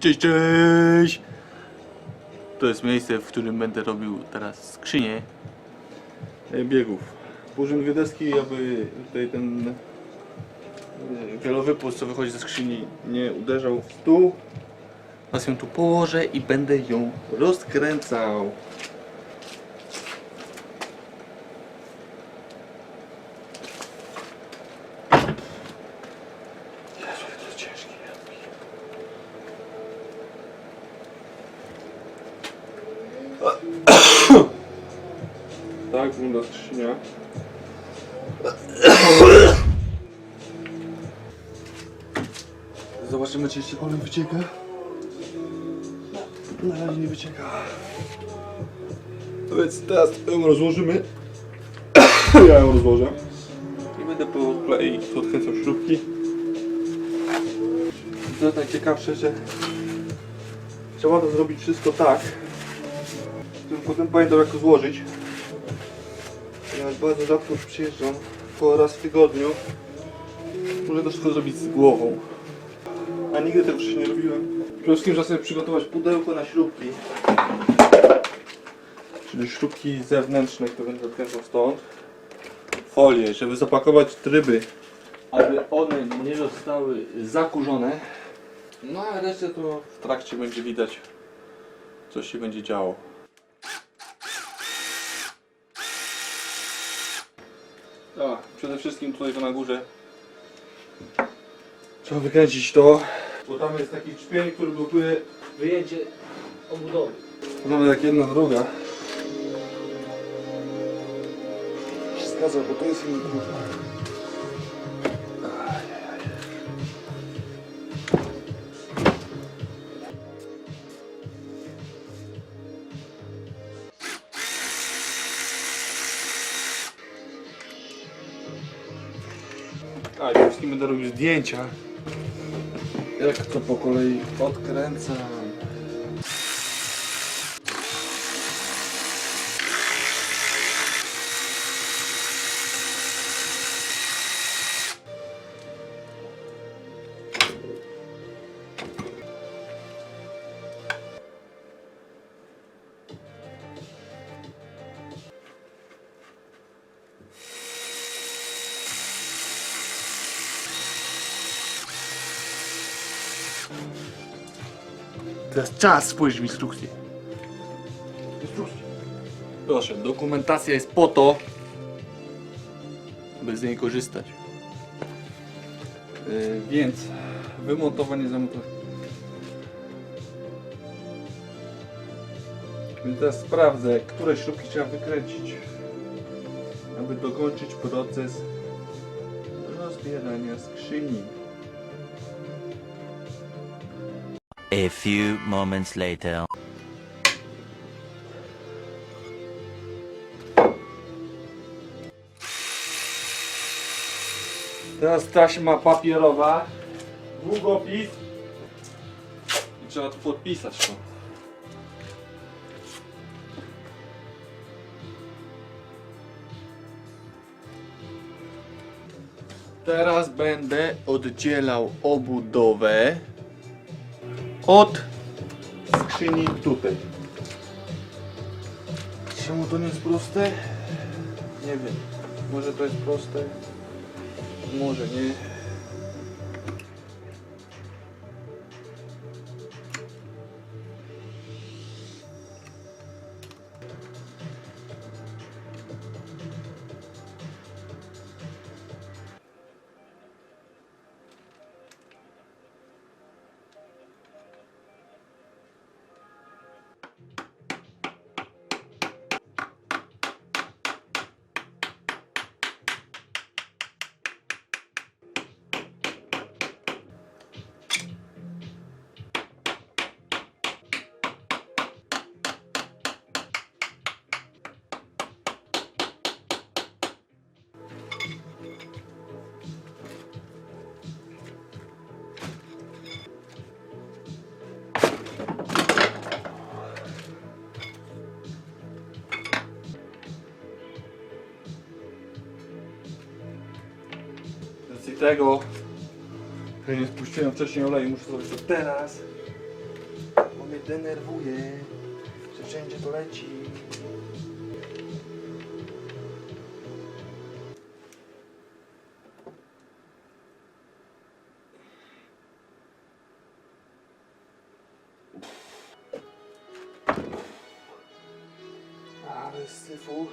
Cześć, cześć! To jest miejsce, w którym będę robił teraz skrzynię e, biegów. Użyłem dwie deski, aby tutaj ten e, wielowypust, co wychodzi ze skrzyni, nie uderzał stół. Teraz ją tu położę i będę ją rozkręcał. Jezu, to ciężkie. Tak wygląda skrzynia. Zobaczymy, czy jeszcze olej wycieka. Na razie nie wycieka. Więc teraz ją rozłożymy. ja ją rozłożę. I będę po kolei tu odkręcał śrubki. To jest najciekawsze, że trzeba to zrobić wszystko tak, żebym potem pamiętał jak to złożyć. Ja bardzo rzadko przyjeżdżam, około raz w tygodniu. Muszę to wszystko zrobić z głową. A nigdy tego wcześniej nie robiłem. Przede wszystkim trzeba sobie przygotować pudełko na śrubki. Czyli śrubki zewnętrzne, które będę odkręcał stąd. Folię, żeby zapakować tryby, aby one nie zostały zakurzone. No a resztę to w trakcie będzie widać, co się będzie działo. A, przede wszystkim tutaj to na górze trzeba wykręcić to, bo tam jest taki czpień, który blokuje wyjęcie obudowy. Mamy jak jedna druga. Się Zgadza, bo to jest inny A, przede wszystkim będę robił zdjęcia. Jak to po kolei odkręcam. Teraz czas spojrzeć w instrukcję. Instrukcję. Proszę, dokumentacja jest po to, by z niej korzystać. Yy, więc wymontowanie zamontowanie. Więc teraz sprawdzę, które śrubki trzeba wykręcić, aby dokończyć proces rozbierania skrzyni. A few moments later. Teraz taśma papierowa, długopis i trzeba tu podpisać to. Teraz będę oddzielał obudowę od skrzyni tutaj. Czemu to nie jest proste? Nie wiem. Może to jest proste, może nie. Tego, że nie spuściłem wcześniej oleju, muszę zrobić to teraz. mnie denerwuje, że wszędzie to leci. Ale syfu.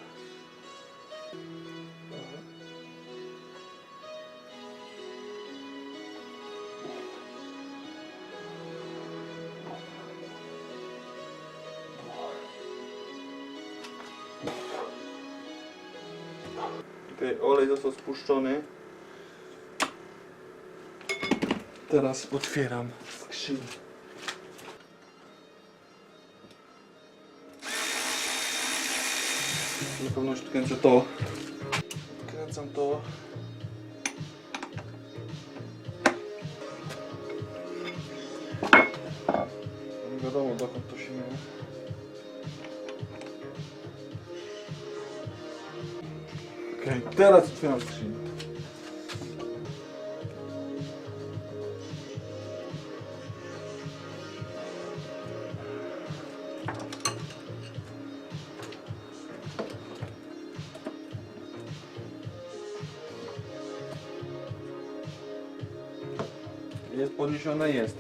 Okej, olej został spuszczony. Teraz otwieram skrzynię. Na pewno odkręcę to. Odkręcam to. Nie wiadomo dokąd to się mierzy. Okej, teraz otwieram skrzynię. Jest podniesione, jest.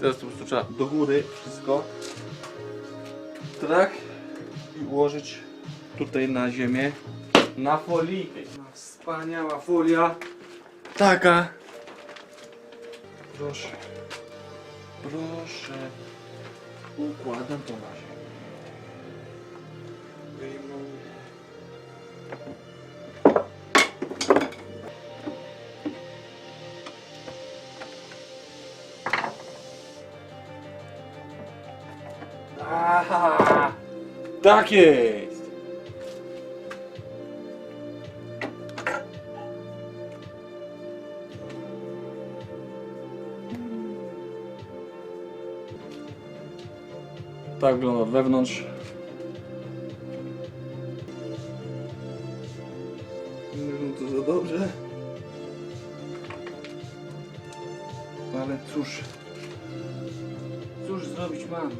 Teraz to po prostu trzeba do góry wszystko. Tak. I ułożyć tutaj na ziemię. Na folii. No, Wspaniała folia. Taka. Proszę. Proszę. Układam to na ziemię. Wyjmuję. Aha! Tak Tak wygląda od wewnątrz. Nie wiem to za dobrze. Ale cóż. Cóż zrobić mam?